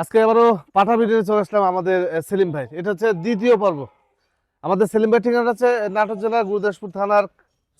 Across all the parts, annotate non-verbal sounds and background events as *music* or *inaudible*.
আজকে আবারও পাঠা ভিডিও চলে আসলাম আমাদের সেলিম ভাই। এটা হচ্ছে দ্বিতীয় পর্ব। আমাদের সেলিম ভাই ঠিকানা হচ্ছে নাটোর জেলার গুরুদাসপুর থানার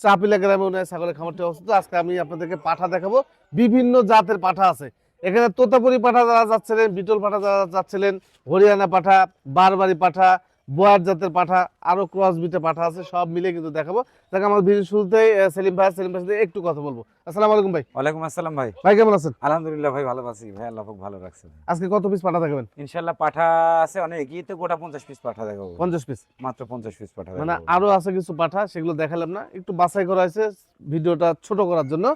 চাপিলা গ্রামে উনি ছাগলের খামারটি অবস্থিত। আজকে আমি আপনাদেরকে পাঠা দেখাবো। বিভিন্ন জাতের পাঠা আছে। এখানে তোতাপুরি পাঠা যারা যাচ্ছিলেন, বিটল পাঠা যারা যাচ্ছিলেন, হরিয়ানা পাঠা, বারবারি পাঠা বোয়ার জাতের পাঠা আরও ক্রস বিটে পাঠা আছে সব মিলে কিন্তু দেখাবো। দেখ আমার ভিডিও শুরুতেই সেলিম ভাই সেলিম ভাই সাথে একটু কথা বলব। আসসালামু আলাইকুম ভাই। ওয়ালাইকুম আসসালাম ভাই। ভাই কেমন আছেন? আলহামদুলিল্লাহ ভাই ভালো আছি। ভাই আল্লাহ ভালো রাখছে। আজকে কত পিস পাঠা দেখাবেন? ইনশাল্লাহ পাঠা আছে অনেক তো গোটা পঞ্চাশ পিস পাঠা দেখাবো। পঞ্চাশ পিস মাত্র পঞ্চাশ পিস পাঠা মানে আরও আছে কিছু পাঠা সেগুলো দেখালাম না। একটু বাছাই করা হয়েছে ভিডিওটা ছোট করার জন্য।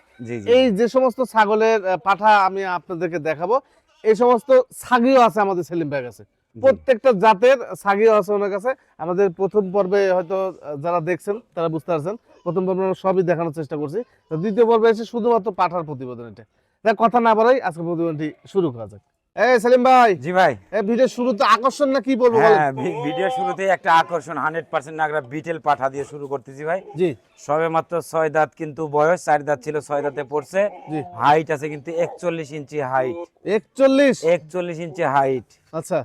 এই যে সমস্ত ছাগলের পাঠা আমি আপনাদেরকে দেখাবো এই সমস্ত ছাগিও আছে আমাদের সেলিম ভাইয়ের কাছে। প্রত্যেকটা জাতের ছাগিও আছে ওনার কাছে। আমাদের প্রথম পর্বে হয়তো যারা দেখছেন তারা বুঝতে পারছেন। প্রথম পর্বে আমরা সবই দেখানোর চেষ্টা করছি। তো দ্বিতীয় পর্বে এসে শুধুমাত্র পাঠার প্রতিবেদন এটা। দেখ কথা না বাড়াই আজকে প্রতিবেদনটি শুরু করা যাক। এই সেলিম ভাই! জি ভাই। এই ভিডিও শুরুতে আকর্ষণ না কি বলব হ্যাঁ ভিডিও শুরুতেই একটা আকর্ষণ হান্ড্রেড পার্সেন্ট নাগরা বিটেল পাঠা দিয়ে শুরু করতেছি ভাই। জি। সবে মাত্র ছয় দাঁত কিন্তু বয়স চার দাঁত ছিল ছয় দাঁতে পড়ছে। হাইট আছে কিন্তু একচল্লিশ ইঞ্চি হাইট একচল্লিশ? একচল্লিশ ইঞ্চি হাইট আচ্ছা।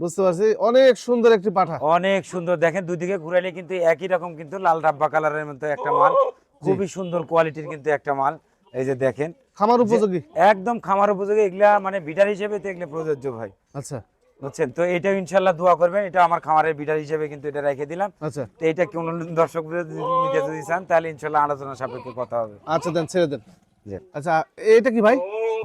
বুঝতে পারছি? অনেক সুন্দর একটি পাঠা। অনেক সুন্দর। দেখেন দুদিকে ঘুরাইলে কিন্তু একই রকম কিন্তু লাল ডাব্বা কালারের মতো একটা মাল। খুবই সুন্দর কোয়ালিটির কিন্তু একটা মাল। এই যে দেখেন। খামার উপযোগী? একদম খামার উপযোগী। এগুলা মানে বিটার হিসেবে তো এগুলো প্রযোজ্য ভাই। আচ্ছা। বুঝছেন? তো এটা ইনশাল্লাহ দোয়া করবেন। এটা আমার খামারের বিটার হিসেবে কিন্তু এটা রেখে দিলাম। আচ্ছা। তো এটা কোন দর্শক যদি নিতে যদি চান তাহলে ইনশাল্লাহ আলোচনা সাপেক্ষে কথা হবে। আচ্ছা দেন ছেড়ে দেন। আচ্ছা এটা কি ভাই?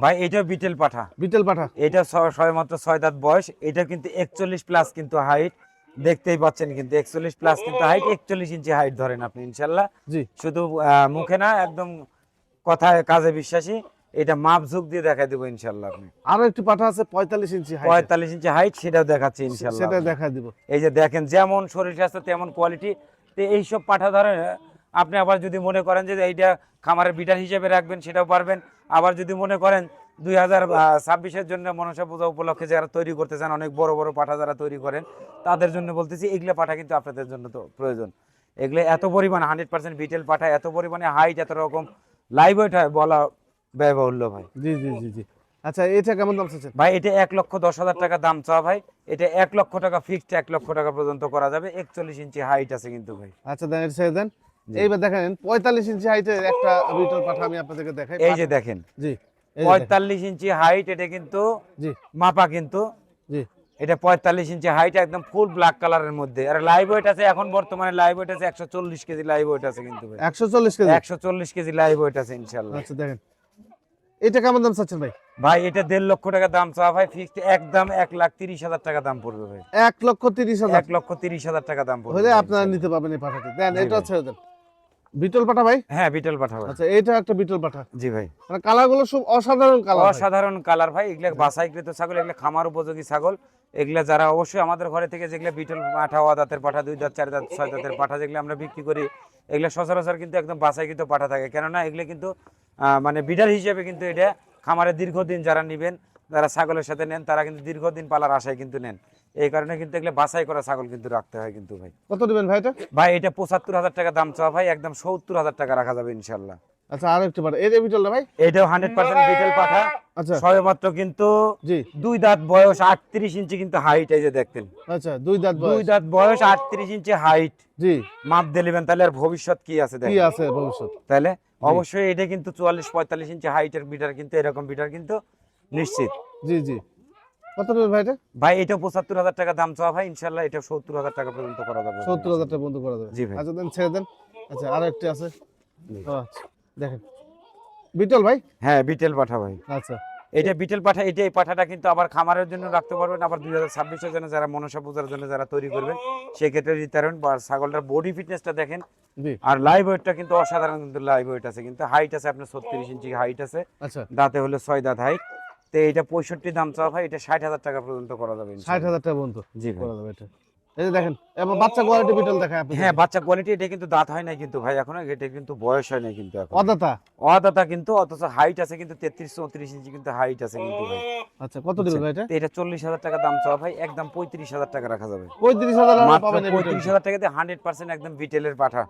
ভাই এটা বিটেল পাঠা। বিটেল পাঠা। এটা ছয় মাত্র ছয় দাঁত বয়স। এটা কিন্তু একচল্লিশ প্লাস কিন্তু হাইট দেখতেই পাচ্ছেন কিন্তু একচল্লিশ প্লাস কিন্তু হাইট একচল্লিশ ইঞ্চি হাইট ধরেন আপনি ইনশাল্লাহ। জি। শুধু মুখে না একদম কথায় কাজে বিশ্বাসী। এটা মাপ ঝুঁক দিয়ে দেখাই দেবো ইনশাল্লাহ আপনি। আরও একটি পাঠা আছে পঁয়তাল্লিশ ইঞ্চি পঁয়তাল্লিশ ইঞ্চি হাইট সেটাও দেখাচ্ছি ইনশাল্লাহ সেটা দেখা দিব। এই যে দেখেন যেমন শরীর স্বাস্থ্য তেমন কোয়ালিটি তো এইসব পাঠা ধরেন আপনি আবার যদি মনে করেন যে এইটা খামারের বিটার হিসেবে রাখবেন সেটাও পারবেন। আবার যদি মনে করেন দুই হাজার ছাব্বিশের জন্য মনসা পূজা উপলক্ষে যারা তৈরি করতে চান অনেক বড় বড় পাঠা যারা তৈরি করেন তাদের জন্য বলতেছি এগুলো পাঠা কিন্তু আপনাদের জন্য তো প্রয়োজন। এগুলো এত পরিমাণ হান্ড্রেড পার্সেন্ট বিটেল পাঠা এত পরিমাণে হাইট এত রকম লাইভ ওয়েট হয় বলা ব্যয়বহুল্য ভাই। জি জি জি জি। আচ্ছা এটা কেমন দাম চাচ্ছেন? ভাই এটা এক লক্ষ দশ হাজার টাকা দাম চাওয়া ভাই। এটা এক লক্ষ টাকা ফিক্সড এক লক্ষ টাকা পর্যন্ত করা যাবে। একচল্লিশ ইঞ্চি হাইট আছে কিন্তু ভাই। আচ্ছা দেন এটা ছেড়ে দেন। এইবার দেখেন পঁয়তাল্লিশ ইঞ্চি হাইটের একটা বিটল পাঠা আমি আপনাদেরকে দেখাই। এই যে দেখেন জি। পঁয়তাল্লিশ ইঞ্চি হাইট এটা কিন্তু জি। মাপা কিন্তু। জি। এটা পঁয়তাল্লিশ ইঞ্চি হাইট একদম ফুল ব্ল্যাক কালারের মধ্যে। আর লাইভ ওয়েট আছে এখন বর্তমানে লাইভ ওয়েট আছে একশো চল্লিশ কেজি লাইভ ওয়েট আছে কিন্তু একশো চল্লিশ কেজি? একশো চল্লিশ কেজি লাইভ ওয়েট আছে ইনশাল্লাহ আচ্ছা দেখেন। এটা কেমন দাম চাচ্ছেন ভাই? ভাই এটা দেড় লক্ষ টাকা দাম চাওয়া ভাই ফিক্সড একদম এক লাখ তিরিশ হাজার টাকা দাম পড়বে ভাই। এক লক্ষ তিরিশ হাজার। এক লক্ষ তিরিশ হাজার টাকা দাম পড়বে আপনারা নিতে পারবেন এই পাঠাটি। দেন এটা ভাই। ছেড়ে দেন। বিটল পাঠা ভাই? হ্যাঁ বিটল পাঠাবো আচ্ছা এটা একটা বিটল পাঠা জি ভাই। মানে কালারগুলো সব অসাধারণ কালার। অসাধারণ কালার ভাই এগুলা বাসাইকৃত ছাগল এগুলা খামার উপযোগী ছাগল। এগুলা যারা অবশ্যই আমাদের ঘরে থেকে যেগুলা বিটল পাঠা ওয়া দাঁতের পাঠা দুই দাঁত চার দাঁত ছয় দাঁতের পাঠা যেগুলো আমরা বিক্রি করি এগুলা সচরাচর কিন্তু একদম বাসাইকৃত পাঠা থাকে। কেননা এগুলো কিন্তু আহ, মানে বিডার হিসেবে কিন্তু এটা খামারে দীর্ঘদিন যারা নিবেন যারা ছাগলের সাথে নেন তারা কিন্তু দীর্ঘদিন পালার আশায় কিন্তু নেন। এই কারণে কিন্তু এগুলো বাছাই করা ছাগল কিন্তু রাখতে হয় কিন্তু ভাই। কত দিবেন ভাই এটা? ভাই এটা পঁচাত্তর হাজার টাকা দাম চাওয়া ভাই একদম সত্তর হাজার টাকা রাখা যাবে ইনশাল্লাহ আচ্ছা আর একটু পাঠা এই যে বিটলটা ভাই? এটাও হান্ড্রেড পার্সেন্ট বিটেল পাঠা। আচ্ছা। সবে মাত্র কিন্তু জি। দুই দাঁত বয়স আটত্রিশ ইঞ্চি কিন্তু হাইট এই যে দেখতেন। আচ্ছা দুই দাঁত দুই দাঁত বয়স আটত্রিশ ইঞ্চি হাইট জি। মাপ দিলিবেন তাহলে আর ভবিষ্যৎ কি আছে কি আছে ভবিষ্যৎ? তাহলে অবশ্যই এটা কিন্তু চুয়াল্লিশ পঁয়তাল্লিশ ইঞ্চি হাইটের বিটার কিন্তু এরকম বিটার কিন্তু নিশ্চিত। জি জি। কত দেবেন ভাই এটা? ভাই এটা পঁচাত্তর হাজার টাকা দাম চাওয়া ভাই ইনশাল্লাহ এটা সত্তর হাজার টাকা পর্যন্ত করা যাবে সত্তর হাজার টাকা বন্ধ করা যাবে। জি ভাই। আচ্ছা দেন ছেড়ে দেন। আচ্ছা আর একটি আছে আচ্ছা দেখেন। বিটল ভাই? হ্যাঁ বিটেল পাঠা ভাই। আচ্ছা। এটা বিটেল পাঠা এটা এই পাঠাটা কিন্তু আবার খামারের জন্য রাখতে পারবেন আবার দুই হাজার ছাব্বিশের জন্য যারা মনসা পূজার জন্য যারা তৈরি করবেন সেক্ষেত্রে দিতে পারবেন বা ছাগলটার বডি ফিটনেসটা দেখেন। আর লাইভ ওয়েটটা কিন্তু অসাধারণ কিন্তু লাইভ ওয়েট আছে কিন্তু হাইট আছে আপনার ছত্রিশ ইঞ্চি হাইট আছে। আচ্ছা। দাঁতে হলো ছয় দাঁত হাইট তো এটা পঁয়ষট্টি দাম চাওয়া ভাই এটা ষাট হাজার টাকা পর্যন্ত করা যাবে ষাট হাজার টাকা বন্ধ জি করা যাবে এটা। এই দেখেন এবার বাচ্চা কোয়ালিটি বিটল দেখায় আপনি হ্যাঁ বাচ্চা কোয়ালিটি এটা কিন্তু দাঁত হয় নাই কিন্তু ভাই এখনও এটা কিন্তু বয়স হয় নাই কিন্তু এখন। অদাতা? অদাতা কিন্তু অথচ হাইট আছে কিন্তু তেত্রিশ চৌত্রিশ ইঞ্চি কিন্তু হাইট আছে কিন্তু ভাই। আচ্ছা কত দিবেন ভাই এটা? টাকা দাম চাওয়া ভাই একদম পঁয়ত্রিশ হাজার টাকা রাখা যাবে। পাবেন টাকাতে একদম বিটেলের পাঠা।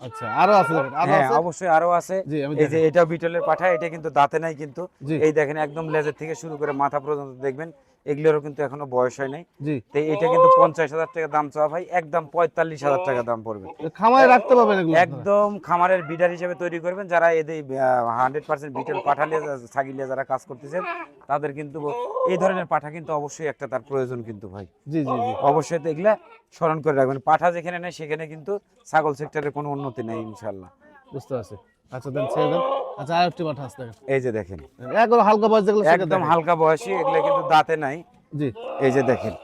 আচ্ছা আরও আছে হ্যাঁ আছে? অবশ্যই আরও আছে। এই যে এটা বিটলের পাঠা এটা কিন্তু দাঁতে নাই কিন্তু। এই দেখেন একদম লেজের থেকে শুরু করে মাথা পর্যন্ত দেখবেন। এগুলোরও কিন্তু এখনও বয়স হয় নাই। তো এটা কিন্তু পঞ্চাশ হাজার টাকা দাম চাওয়া ভাই একদম পঁয়তাল্লিশ হাজার টাকা দাম পড়বে। খামায় রাখতে পারবেন একদম খামারের বিডার হিসেবে তৈরি করবেন যারা এদের হান্ড্রেড পার্সেন্ট বিটেল পাঠালে ছাগিলিয়া যারা কাজ করতেছেন তাদের কিন্তু এই ধরনের পাঠা কিন্তু অবশ্যই একটা তার প্রয়োজন কিন্তু ভাই। জি জি জি। অবশ্যই তো এগুলা স্মরণ করে রাখবেন। পাঠা যেখানে নেই সেখানে কিন্তু ছাগল সেক্টরের কোনো উন্নতি নেই ইনশাল্লাহ বুঝতে পারছি। আচ্ছা দেন ছেড়ে দেন। আচ্ছা আরেকটি পাঠা আছে এই যে দেখেন। একদম হালকা বয়স যেগুলো একদম হালকা বয়সী এগুলা কিন্তু দাঁতে নাই। জি। এই যে দেখেন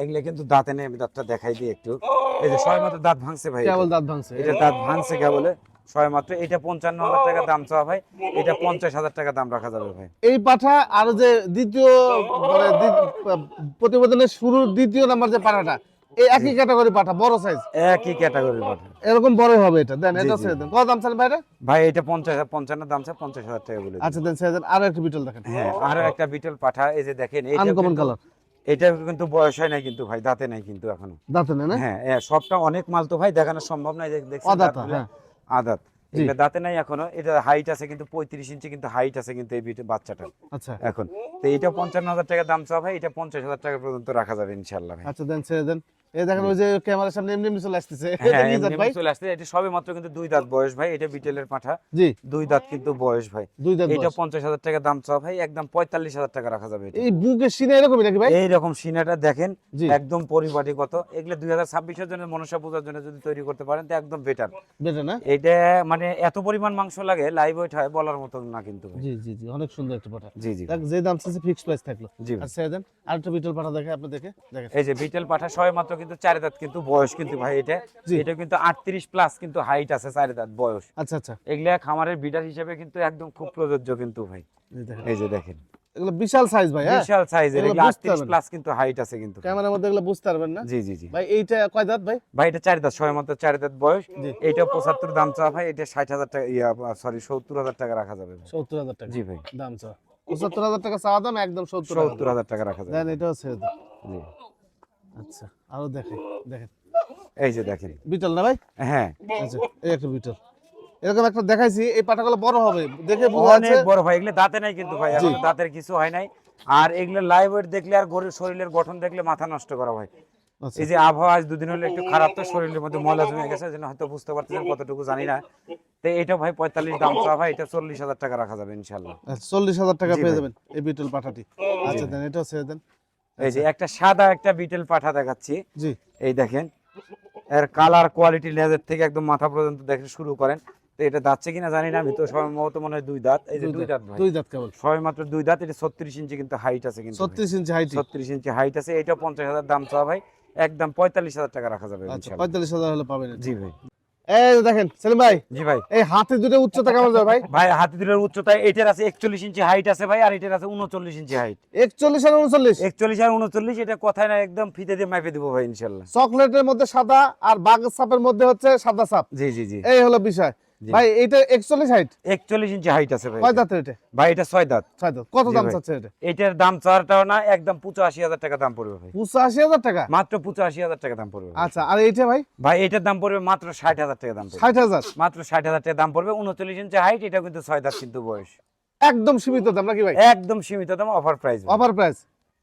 এগুলা কিন্তু দাঁতে নেই আমি দাঁতটা দেখাই দিই একটু। এই যে ছয় মাত্র দাঁত ভাঙছে ভাই কেবল দাঁত ভাঙছে। এটা দাঁত ভাঙছে কেবলে ছয় মাত্র। এটা পঞ্চান্ন হাজার টাকা দাম চাওয়া ভাই। এটা পঞ্চাশ হাজার টাকা দাম রাখা যাবে ভাই। এই পাঠা আর যে দ্বিতীয় মানে প্রতিবেদনের শুরুর দ্বিতীয় নাম্বার যে পাঠাটা এই একই ক্যাটাগরি পাঠা বড় সাইজ একই ক্যাটাগরির পাঠা। এরকম বড় হবে এটা। দেন এটা ছেড়ে দেন। কত দাম চান ভাইরা? ভাই এটা পঞ্চাশ পঞ্চান্ন দাম টাকা বলে আচ্ছা দেন ছেড়ে দেন। আরও একটি বিটল দেখেন। হ্যাঁ আরও একটা বিটল পাঠা। এই যে দেখেন এটা আনকমন কালার এটা কিন্তু বয়স হয় নাই কিন্তু ভাই দাঁতে নাই কিন্তু এখনও। দাঁতে নেই না? হ্যাঁ সবটা অনেক মাল তো ভাই দেখানো সম্ভব নয়। দেখছেন দাঁতগুলো? হ্যাঁ। আদাত। এগুলো দাঁতে নাই এখনও। এটা হাইট আছে কিন্তু পঁয়ত্রিশ ইঞ্চি কিন্তু হাইট আছে কিন্তু এই বাচ্চাটা আচ্ছা। এখন। তো এটা পঞ্চান্ন হাজার টাকা দাম চাওয়া ভাই এটা পঞ্চাশ হাজার টাকা পর্যন্ত রাখা যাবে ইনশাল্লাহ ভাই। আচ্ছা দেন ছেড়ে দেন। এই দেখেন ওই যে ক্যামেরার সামনে এমনি এমনি চলে আসতেছে। এটা হ্যাঁ কি জাত ভাই? চলে আসছে। এটা সবে মাত্র কিন্তু দুই দাঁত বয়স ভাই এটা বিটেলের পাঠা। জি। দুই দাঁত কিন্তু বয়স ভাই। দুই দাঁত এটা বয়স। পঞ্চাশ হাজার টাকা দাম ভাই একদম টাকা রাখা যাবে এটা। এই বুকের সিনে এরকমই নাকি ভাই? এইরকম সিনাটা দেখেন জি। একদম পরিপাটিগত। এগুলো দুই হাজার ছাব্বিশের জন্য মনসা পূজার জন্য যদি তৈরি করতে পারেন তো একদম বেটার বেটে না? এটা মানে এত পরিমাণ মাংস লাগে লাইভ ওয়েট হয় বলার মতো না কিন্তু জি জি জি অনেক সুন্দর একটা পাঠা। জি জি। যে দাম চাইছে ফিক্সড প্রাইস থাকল। আর ছেড়ে দেন আরেকটা বিটল পাঠা দেখে আপনি দেখে দেখেন। এই যে বিটেল পাঠা ছয় মাত্র কিন্তু চার দাঁত কিন্তু বয়স কিন্তু ভাই এটা। এটা কিন্তু আটত্রিশ প্লাস কিন্তু হাইট আছে চার দাঁত বয়স। আচ্ছা আচ্ছা। এগুলা খামারের বিডার হিসেবে কিন্তু একদম খুব প্রযোজ্য কিন্তু ভাই। এই যে দেখেন। এগুলো বিশাল সাইজ ভাই হ্যাঁ? বিশাল হবে না। প্লাস কিন্তু হাইট আছে কিন্তু ক্যামেরার মধ্যে এগুলো বুঝতে পারবেন না? জি জি জি। ভাই এইটা কয় দাঁত ভাই? ভাই এটা চার দাঁত দাঁত বয়স। এইটা পঁচাত্তর দাম চাওয়া ভাই এটা ষাট হাজার টাকা ইয়া সরি সত্তর হাজার টাকা রাখা যাবে ভাই। সত্তর হাজার টাকা জি ভাই। দাম চা পঁচাত্তর হাজার টাকা চাওয়া দাম একদম সত্তর সত্তর হাজার। টাকা রাখা যাবে। দেন এটাও ছেড়ে দেন জি। আচ্ছা আরও দেখে দেখেন। এই যে দেখেন। বিটল না ভাই? হ্যাঁ। আচ্ছা এই একটা বিটল। এরকম একটা দেখাইছি এই পাটাগুলো বড় হবে দেখে বোঝা অনেক বড় ভাই এগুলো দাঁতে নাই কিন্তু ভাই এখন দাঁতের কিছু হয় নাই। আর এগুলো লাইভ ওয়েট দেখলে আর গরুর শরীরের গঠন দেখলে মাথা নষ্ট করা ভাই। আচ্ছা। এই যে আবহাওয়া আজ দুদিন হলে একটু খারাপ তো শরীরের মধ্যে ময়লা জমে গেছে যেন হয়তো বুঝতে পারতেছেন কতটুকু জানি না। তো এটা ভাই পঁয়তাল্লিশ দাম চাওয়া ভাই এটা চল্লিশ হাজার টাকা রাখা যাবে ইনশাল্লাহ আচ্ছা, চল্লিশ হাজার টাকা পেয়ে যাবেন এই বিটল পাঠাটি আচ্ছা দেন এটাও ছেড়ে দেন। এই যে একটা সাদা একটা বিটেল পাঠা দেখাচ্ছি। জি। এই দেখেন এর কালার কোয়ালিটি লেজার থেকে একদম মাথা পর্যন্ত দেখে শুরু করেন। তো এটা দাঁতছে কিনা জানি না আমি তো সম্ভবত মনে হয় দুই দাঁত। এই যে দুই দাঁত। দুই দাঁত কেবল। সবাই মাত্র দুই দাঁত এটা ছত্রিশ ইঞ্চি কিন্তু হাইট আছে কিন্তু ছত্রিশ ইঞ্চি হাইট ছত্রিশ ইঞ্চি হাইট আছে এটা পঞ্চাশ হাজার দাম চাওয়া ভাই। একদম পঁয়তাল্লিশ হাজার টাকা রাখা যাবে আচ্ছা পঁয়তাল্লিশ হাজার হলে পাবেন জি ভাই। এই যে দেখেন সেলিম ভাই জি ভাই। এই হাতে দুটো উচ্চতা কেমন যাবে ভাই? ভাই হাতি দুলের উচ্চতা এটার আছে একচল্লিশ ইঞ্চি হাইট আছে ভাই আর এটার আছে উনচল্লিশ ইঞ্চি হাইট একচল্লিশ আর উনচল্লিশ? একচল্লিশ আর উনচল্লিশ এটা কথাই না একদম ফিতে দিয়ে মাপে দিব ভাই ইনশাল্লাহ। চকলেটের মধ্যে সাদা আর বাঘের সাপের মধ্যে হচ্ছে সাদা সাপ। জি জি জি। এই হলো বিষয়। ভাই এটা একচল্লিশ হাইট একচল্লিশ ইঞ্চি হাইট আছে ভাই কয় এটা। দাঁতের এটা? ভাই এটা ছয় দাঁত। ছয় দাঁত। কত দাম চাচ্ছে এটা? এটার দাম চারটাও না একদম পঁচাশি হাজার টাকা দাম পড়বে ভাই। পঁচাশি হাজার টাকা? মাত্র পঁচাশি হাজার টাকা দাম পড়বে আচ্ছা আর এইটা ভাই? ভাই এটার দাম পড়বে মাত্র ষাট হাজার টাকা দাম পড়বে। ষাট হাজার? মাত্র ষাট হাজার টাকা দাম পড়বে উনচল্লিশ ইঞ্চি হাইট এটা কিন্তু ছয় দাঁত কিন্তু বয়স। একদম সীমিত দাম নাকি ভাই? একদম সীমিত দাম অফার প্রাইস অফার প্রাইস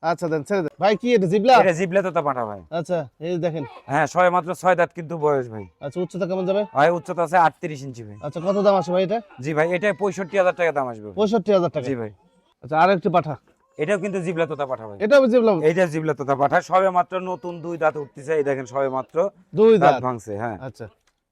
আচ্ছা দেন ছেড়ে দেন। ভাই কি এটা জিবলা? এটা জিবলে পাঠা ভাই। আচ্ছা এই দেখেন। হ্যাঁ ছয় মাত্র ছয় দাঁত কিন্তু বয়স ভাই। আচ্ছা উচ্চতা কেমন যাবে? ভাই উচ্চতা আছে আটত্রিশ ইঞ্চি ভাই। আচ্ছা কত দাম আছে ভাই এটা? জি ভাই এটা পঁয়ষট্টি হাজার টাকা দাম আসবে পঁয়ষট্টি হাজার টাকা। জি ভাই। আচ্ছা আর একটি পাঠা। এটাও কিন্তু জিবলা তোতা পাঠা ভাই। এটা জিবলা এইটা জিবলা তোতা পাঠা। সবে মাত্র নতুন দুই দাঁত উঠতেছে এই দেখেন সবে মাত্র দুই দাঁত। ভাঙছে হ্যাঁ। আচ্ছা।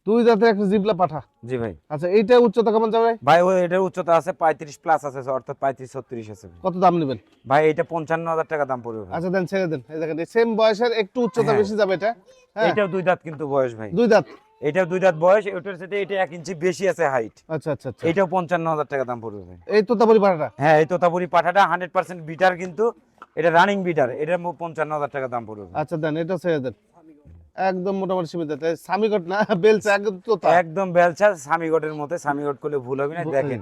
দুই দাঁতের একটা জিবলা পাঠা। জি ভাই। আচ্ছা এইটা উচ্চতা কেমন যাবে? ভাই? ওই এটার উচ্চতা আছে পঁয়ত্রিশ প্লাস আছে অর্থাৎ পঁয়ত্রিশ ছত্রিশ আছে কত দাম নেবেন? ভাই এটা পঞ্চান্ন হাজার টাকা দাম পড়বে আচ্ছা দেন ছেড়ে দেন। এই দেখেন সেম বয়সের একটু উচ্চতা হ্যাঁ। বেশি যাবে এটা। হ্যাঁ। এটাও দুই দাঁত কিন্তু বয়স ভাই। দুই দাঁত। এটাও দুই দাঁত বয়স এটার সাথে এটা এক ইঞ্চি বেশি আছে হাইট আচ্ছা আচ্ছা আচ্ছা। এটাও পঞ্চান্ন হাজার টাকা দাম পড়বে এই তোতাপুরি পাঠাটা? হ্যাঁ এই তোতাপুরি পাঠাটা হান্ড্রেড পার্সেন্ট বিটার কিন্তু এটা রানিং বিটার এটা পঞ্চান্ন হাজার টাকা দাম পড়বে আচ্ছা দেন এটা ছেড়ে দেন। একদম মোটামুটি সীমিত। এটা সামিকট না বেলচা একদম তোতা। একদম বেলচা সামিগটের মতো সামিগট করলে ভুল হবে না। দেখেন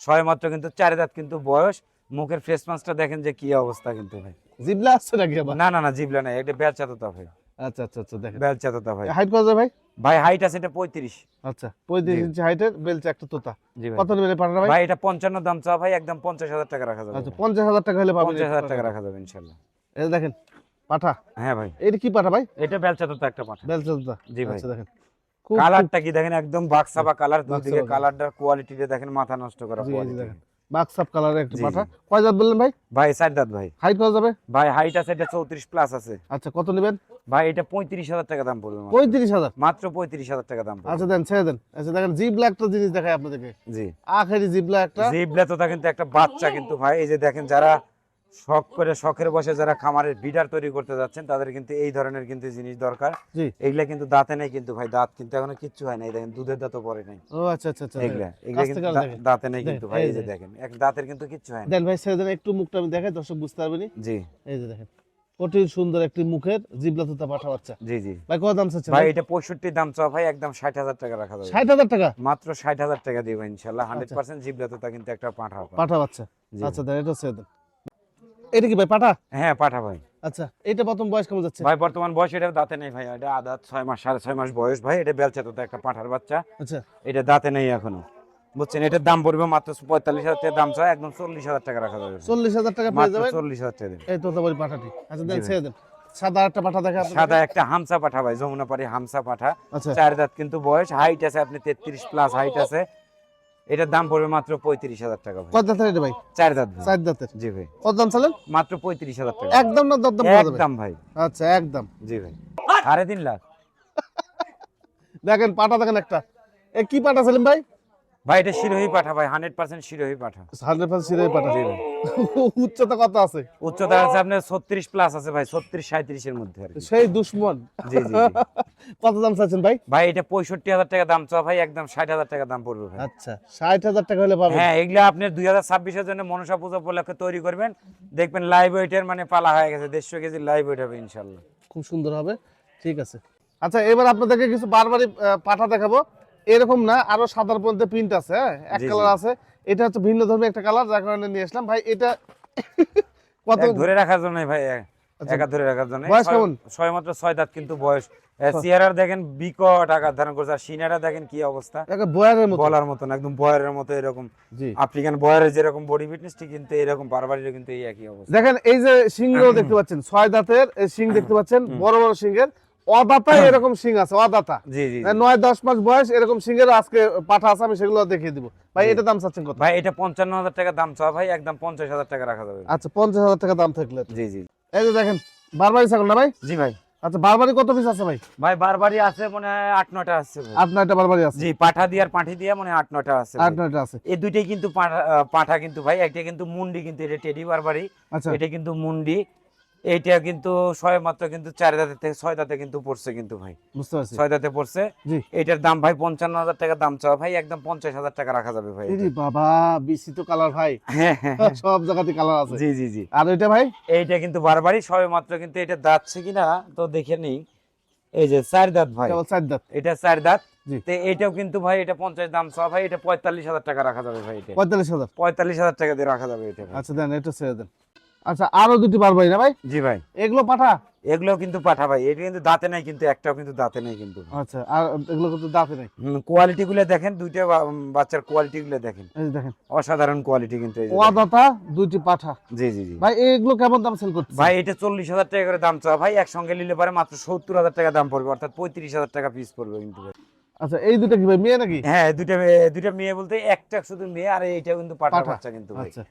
ছয় মাত্র কিন্তু চার দাঁত কিন্তু বয়স। মুখের ফেস মাস্কটা দেখেন যে কি অবস্থা কিন্তু ভাই। জিবলা আসছে নাকি আবার? না না না জিবলা নাই এটা বেলচা তোতা ভাই। আচ্ছা আচ্ছা আচ্ছা দেখেন। বেলচা তোতা ভাই। হাইট কত ভাই? ভাই হাইট আছে এটা পঁয়ত্রিশ। আচ্ছা পঁয়ত্রিশ জি। ইঞ্চি হাইটের বেলচা একটা তোতা। কত এই পাঠাটা ভাই? ভাই এটা পঞ্চান্ন দাম চা ভাই একদম পঞ্চাশ হাজার টাকা রাখা যাবে। আচ্ছা পঞ্চাশ হাজার টাকা হলে পাবেন। পঞ্চাশ এই হাজার টাকা রাখা যাবে ইনশাল্লাহ। এই দেখেন পাঠা? হ্যাঁ ভাই। এটা কি পাঠা ভাই? এটা একটা পাঠা। বেলচাতোতা জি ভাই। আচ্ছা দেখেন। কালারটা কি দেখেন? একদম বাক্সাবা কালার দুই দিকে কালারটার কোয়ালিটিটা দেখেন মাথা নষ্ট করা কোয়ালিটি দেখেন। কালারের একটা পাঠা। কয় বললেন ভাই? ভাই দাঁত ভাই। হাইট কত যাবে? ভাই হাইট আছে এটা চৌত্রিশ প্লাস আছে। আচ্ছা কত নেবেন? ভাই এটা পঁয়ত্রিশ হাজার টাকা দাম পড়বে মাত্র। পঁয়ত্রিশ হাজার? মাত্র পঁয়ত্রিশ হাজার টাকা দাম আচ্ছা দেন ছেড়ে দেন। আচ্ছা দেখেন জি ব্ল্যাক একটা জিনিস দেখাই আপনাদেরকে। জি। আখেরি জি ব্ল্যাক একটা। জিবলে তো কিন্তু একটা বাচ্চা কিন্তু ভাই এই যে দেখেন যারা শখ করে শখের বসে যারা খামারের বিডার তৈরি করতে যাচ্ছেন তাদের কিন্তু এই ধরনের কিন্তু জিনিস দরকার। জি। এইগুলা কিন্তু দাঁতে নেই কিন্তু ভাই দাঁত কিন্তু এখনও কিচ্ছু হয় নাই দেখেন দুধের দাঁতও পরে নাই। ও আচ্ছা আচ্ছা আচ্ছা এগুলা এগুলা কিন্তু। দাঁতে নেই কিন্তু ভাই এই যে। দেখেন এক দাঁতের কিন্তু কিচ্ছু হয় না। দেন ভাই ছেড়ে দেন একটু মুখটা আমি দেখাই দর্শক বুঝতে পারবেনি জি। এই যে দেখেন কঠিন সুন্দর একটি মুখের জিবলা তোতা পাঠা বাচ্চা। জি জি। ভাই কত দাম চাচ্ছেন ভাই এটা পঁয়ষট্টি দাম চাও ভাই একদম ষাট হাজার টাকা রাখা যাবে। ষাট হাজার টাকা? মাত্র ষাট হাজার টাকা দিব ইনশাল্লাহ হান্ড্রেড পার্সেন্ট জিবলা তো কিন্তু একটা পাঠা। পাঠা বাচ্চা। আচ্ছা দেন এটা ছেড়ে দেন। এটা কি ভাই পাঠা হ্যাঁ পাঠা ভাই। আচ্ছা এটা বয়স কেমন যাচ্ছে? ভাই বর্তমান বয়স এটা দাঁতে নেই ভাই এটা আদাত ছয় মাস সাড়ে ছয় মাস বয়স ভাই এটা বেলচা তো একটা পাঠার বাচ্চা। আচ্ছা। এটা দাঁতে নেই এখনও। বুঝছেন এটার দাম পড়বে মাত্র পঁয়তাল্লিশ হাজার টাকা দাম চাই একদম চল্লিশ হাজার টাকা রাখা যাবে। চল্লিশ হাজার টাকা পেয়ে যাবেন? চল্লিশ হাজার টাকা এই তোতাবাড়ি পাঠাটি। আচ্ছা দেন ছেড়ে দেন। সাদা একটা পাঠা দেখা সাদা একটা হামসা পাঠা ভাই যমুনা পাড়ি হামসা পাঠা। আচ্ছা। চার দাঁত কিন্তু বয়স হাইট আছে আপনি তেত্রিশ প্লাস হাইট আছে। এটার দাম পড়বে মাত্র পঁয়ত্রিশ হাজার টাকা কত দাঁতের এটা ভাই? চার দাঁত চার দাঁতের? জি ভাই। কত দাম চালেন? মাত্র পঁয়ত্রিশ হাজার টাকা। একদম না দর দাম একদম ভাই। আচ্ছা একদম। জি ভাই। সাড়ে তিন লাখ। দেখেন পাটা দেখেন একটা। এ কি পাটা ছিলেন ভাই? ভাই এটা শিরোহী পাঠা ভাই হান্ড্রেড পার্সেন্ট শিরোহী পাঠা। হান্ড্রেড পার্সেন্ট পাঠা। উচ্চতা কত আছে? উচ্চতা আছে আপনার ছত্রিশ প্লাস আছে ভাই ছত্রিশ সাঁত্রিশের মধ্যে সেই দুশ্মন। জি, জি। কত দাম চাচ্ছেন ভাই? ভাই এটা পঁয়ষট্টি হাজার টাকা দাম চাওয়া ভাই একদম ষাট হাজার টাকা দাম পড়বে ভাই। আচ্ছা ষাট হাজার টাকা হলে পাবেন। হ্যাঁ এগুলা আপনি দুই হাজার ছাব্বিশের জন্য মনসা পুজো উপলক্ষে তৈরি করবেন। দেখবেন লাইভ ওয়েটের মানে পালা হয়ে গেছে দেড়শো কেজি লাইভ ওয়েট হবে ইনশাল্লাহ। খুব সুন্দর হবে। ঠিক আছে। আচ্ছা এবার আপনাদেরকে কিছু বারবারই পাঠা দেখাবো। এরকম না আরও সাদার মধ্যে প্রিন্ট আছে হ্যাঁ? এক। কালার আছে। এটা হচ্ছে ভিন্ন ধর্মী একটা কালার যার কারণে নিয়ে আসলাম। ভাই এটা *coughs* কত? ধরে রাখার জন্য ভাই আচ্ছা। একা ধরে রাখার জন্য বয়স কেমন? ছয় মাত্র ছয় দাঁত কিন্তু বয়স। চেয়ারার দেখেন বিকট আকার ধারণ করছে আর সিনারা দেখেন কি অবস্থা? বয়ারের মতো। বলার মতন একদম বয়ারের মতো এরকম। আফ্রিকান বয়ারের যেরকম বডি ফিটনেস ঠিক কিন্তু এরকম বারবারিরও কিন্তু এই একই অবস্থা। দেখেন এই যে সিংগুলো দেখতে পাচ্ছেন ছয় দাঁতের এই সিং *coughs* দেখতে পাচ্ছেন বড় বড় সিংহের। অদাতা এরকম সিং আছে অদাতা। জি জি জি। নয় দশ মাস বয়স এরকম সিংহের আজকে পাঠা আছে আমি সেগুলো দেখিয়ে দিব। ভাই এটা দাম চাচ্ছেন কত? ভাই এটা পঞ্চান্ন হাজার টাকা দাম চাওয়া ভাই একদম পঞ্চাশ হাজার টাকা রাখা যাবে। আচ্ছা পঞ্চাশ হাজার টাকা দাম থাকলে। জি জি। এই যে দেখেন বারবারি ছাগল না ভাই? জি ভাই। আচ্ছা বারবারি কত পিস আছে ভাই? ভাই বারবারই আছে মনে হয় আট নটা আছে আট নয়টা বারবারি আছে? জি পাঠা দিয়ে আর পাঠি দিয়ে মনে হয় আট নটা আছে আট নয়টা আছে। এই দুইটাই কিন্তু পাঠা পাঠা কিন্তু ভাই একটা কিন্তু মুন্ডি কিন্তু এটা টেডি বারবারই। আচ্ছা। এটা কিন্তু মুন্ডি। এইটা কিন্তু ছয় মাত্র কিন্তু চার দাঁতে থেকে ছয় দাঁতে কিন্তু পড়ছে কিন্তু ভাই। বুঝতে পারছি। ছয় দাঁতে পড়ছে। জি। এটার দাম ভাই পঞ্চান্ন হাজার টাকা দাম চাওয়া ভাই একদম পঞ্চাশ হাজার টাকা রাখা যাবে ভাই বাবা বিসি তো কালার ভাই। হ্যাঁ হ্যাঁ সব জায়গাতে কালার আছে। জি জি জি। আর ওইটা ভাই? এইটা কিন্তু বারবারই সবে মাত্র কিন্তু এটা দাঁতছে কিনা তো দেখে নেই। এই যে চার দাঁত ভাই। চার দাঁত। এটা চার দাঁত। এটাও কিন্তু ভাই এটা পঞ্চাশ দাম চাওয়া ভাই এটা পঁয়তাল্লিশ হাজার টাকা রাখা যাবে ভাই এটা। পঁয়তাল্লিশ হাজার। পঁয়তাল্লিশ হাজার টাকা দিয়ে রাখা যাবে এটা আচ্ছা দেন এটা ছেড়ে দেন। আচ্ছা আরও দুটি বারবারি না ভাই? জি ভাই। এগুলো পাঠা? এগুলো কিন্তু পাঠা ভাই এটা কিন্তু দাঁতে নাই কিন্তু একটাও কিন্তু দাঁতে নেই কিন্তু। আচ্ছা আর এগুলো কিন্তু দাঁতে নেই। কোয়ালিটি গুলো দেখেন দুইটা বাচ্চার কোয়ালিটি গুলো দেখেন দেখেন। অসাধারণ কোয়ালিটি কিন্তু এই যে ওয়া দাতা দুইটি পাঠা। জি জি জি। ভাই এগুলো কেমন দাম সেল করছে ভাই এটা চল্লিশ হাজার টাকা করে দাম চাওয়া। ভাই একসঙ্গে নিলে পরে মাত্র সত্তর হাজার টাকা দাম পড়বে অর্থাৎ পঁয়ত্রিশ হাজার টাকা পিস পড়বে কিন্তু ভাই। আচ্ছা এই দুটো কি ভাই মেয়ে নাকি? হ্যাঁ দুইটা মেয়ে- দুইটা মেয়ে বলতে একটা শুধু মেয়ে আর এইটা কিন্তু পাঠা। বাচ্চা কিন্তু ভাই। আচ্ছা।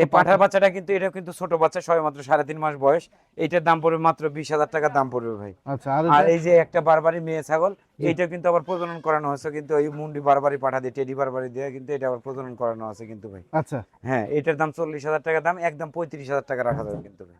এই পাঠার বাচ্চাটা কিন্তু এটা কিন্তু ছোট বাচ্চা সবে মাত্র সাড়ে তিন মাস বয়স। এইটার দাম পড়বে মাত্র বিশ হাজার টাকা দাম পড়বে ভাই। আচ্ছা আর আর এই যে একটা বারবারি মেয়ে ছাগল এইটা কিন্তু আবার প্রজনন করানো হয়েছে কিন্তু ওই মুন্ডি বারবারি পাঠা দিয়ে টেডি বারবারি দিয়ে কিন্তু এটা আবার প্রজনন করানো আছে কিন্তু ভাই। আচ্ছা। হ্যাঁ এটার দাম চল্লিশ হাজার টাকা দাম একদম পঁয়ত্রিশ হাজার টাকা রাখা যাবে কিন্তু ভাই।